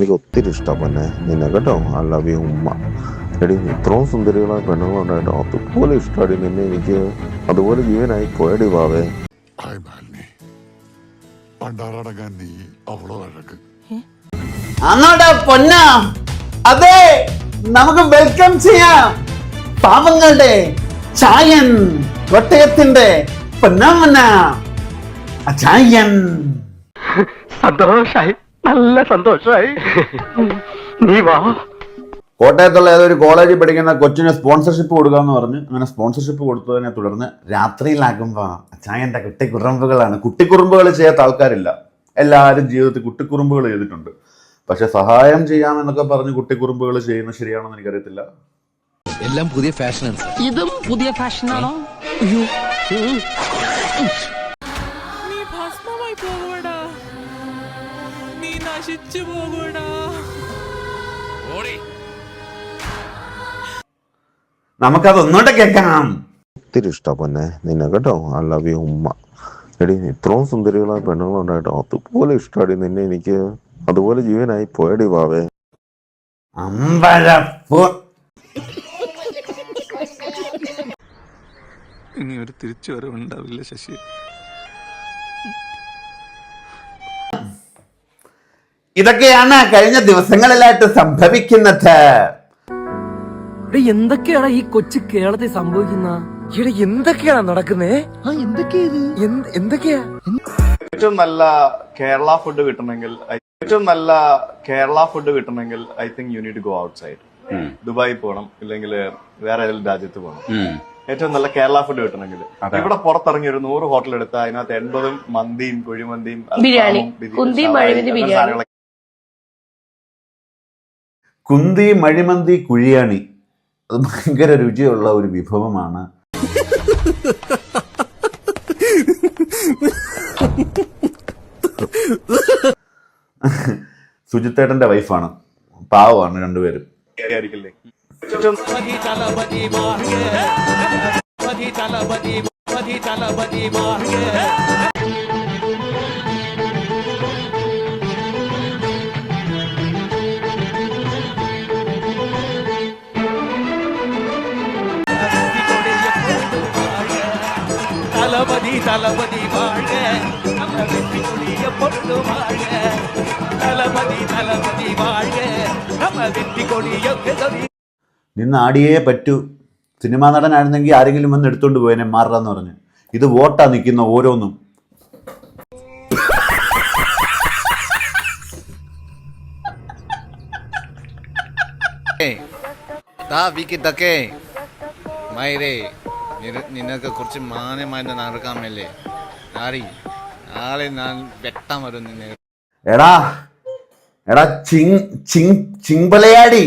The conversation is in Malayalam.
എനിക്ക് ഒത്തിരി ഇഷ്ടം പൊന്നെ നിന്നെ കേട്ടോ ഐ ലവ് യു ഉമ്മ. എടി ഇത്രയും സുന്ദരികളായ പെണ്ണുങ്ങളുണ്ടായിട്ടോ അതുപോലെ ഇഷ്ടമാടി നിന്നെ എനിക്ക്. അതുപോലെ ജീവനായി പോയടി പണ്ടാറടങ്ങാൻ നീ അവളോ അന്നാടാ പൊന്ന? അതെ നമുക്ക് വെൽക്കം ചെയ്യാം. പാവങ്ങളുടെ ചായൻ ഒട്ടയത്തിന്റെ പൊന്നമ്മന. ചായൻ. സന്തോഷായി. നല്ല സന്തോഷമായി നീ വാ. കോട്ടയത്തുള്ള ഏതൊരു കോളേജിൽ പഠിക്കുന്ന കൊച്ചിന് സ്പോൺസർഷിപ്പ് കൊടുക്കാന്ന് പറഞ്ഞ് അങ്ങനെ സ്പോൺസർഷിപ്പ് കൊടുത്തതിനെ തുടർന്ന് രാത്രിയിലാകുമ്പോ അച്ചായന്റെ കുട്ടിക്കുറുമ്പുകളാണ്. കുട്ടിക്കുറുമ്പുകൾ ചെയ്യാത്ത ആൾക്കാരില്ല. എല്ലാവരും ജീവിതത്തിൽ കുട്ടിക്കുറുമ്പുകൾ ചെയ്തിട്ടുണ്ട്. പക്ഷെ സഹായം ചെയ്യാമെന്നൊക്കെ പറഞ്ഞ് കുട്ടിക്കുറുമ്പുകൾ ചെയ്യുന്നത് ശരിയാണെന്ന് എനിക്കറിയത്തില്ല. എല്ലാം പുതിയ ഫാഷനാണ് ഇതും പുതിയ ഫാഷനാണോ നശിച്ചു പോകൂടാ. നമുക്കത് ഒന്നുകൂടെ കേൾക്കാം. ഒത്തിരി ഇഷ്ടം പൊന്നെ. നിന്നെ കേട്ടോ ഐ ലവ് യു ഉമ്മ. എടി ഇത്രയും സുന്ദരികളായ പെണ്ണുങ്ങളുണ്ടായിട്ടോ? അതുപോലെ ഇഷ്ടമാടി നിന്നെ എനിക്ക്. അതുപോലെ ജീവനായി പോയടി വാവേ. അമ്പഴപ്പൂ ഇനി ഒരു തിരിച്ചു വരവുണ്ടാവില്ല ശശി. ഇതൊക്കെയാണ് കഴിഞ്ഞ ദിവസങ്ങളിലായിട്ട് സംഭവിക്കുന്നത്. എന്തൊക്കെയാണ് ഈ കൊച്ചു കേരളത്തിൽ സംഭവിക്കുന്ന? ഇവിടെ എന്തൊക്കെയാണ് നടക്കുന്നേ? ആ എന്തൊക്കെയാ ഏറ്റവും നല്ല കേരള ഫുഡ് കിട്ടണമെങ്കിൽ ഏറ്റവും നല്ല കേരള ഫുഡ് കിട്ടണമെങ്കിൽ I think you need go outside Dubai പോകണം ഇല്ലെങ്കിൽ വേറെ ഏതെങ്കിലും രാജ്യത്ത് പോകണം. ഏറ്റവും നല്ല കേരള ഫുഡ് കിട്ടണമെങ്കിൽ. ഇവിടെ പുറത്തിറങ്ങി ഒരു നൂറ് ഹോട്ടൽ എടുത്താൽ അതിനകത്ത് എൺപതും മന്തിയും കുഴിമന്തിയും ബിരിയാണി. സാധനങ്ങളൊക്കെ കുന്തി മഴിമന്തി കുഴിയാണി. അത് ഭയങ്കര രുചിയുള്ള ഒരു വിഭവമാണ്. സുജിത്തേട്ടന്റെ വൈഫാണ്. പാവമാണ് രണ്ടുപേരും. தளபதி தளபதி வாழ்க நம்ம வெற்றி கொடிய பொண்ணு வாழ்க தளபதி தளபதி வாழ்க நம்ம வெற்றி கொடிய கொடி നിന്ന് ആടിയേ പറ്റൂ സിനിമാ നടനായിരുന്നെങ്കിൽ ആരെങ്കിലും വന്ന് എടുത്തോണ്ട് പോയനെ മാറാന്ന് പറഞ്ഞു ഇത് വോട്ടാ നിൽക്കുന്ന ഓരോന്നും താ വിക്കി തക്കേ മൈരേ നിന- നിനക്ക് കുറച്ച് മാന്യമായിട്ട് നടക്കാമല്ലേ ആറി നാളെ ഞാൻ വെട്ടാൻ വരും നിന്നെ. എടാ എടാ ചിങ് ചിങ് ചിങ്പലയാടി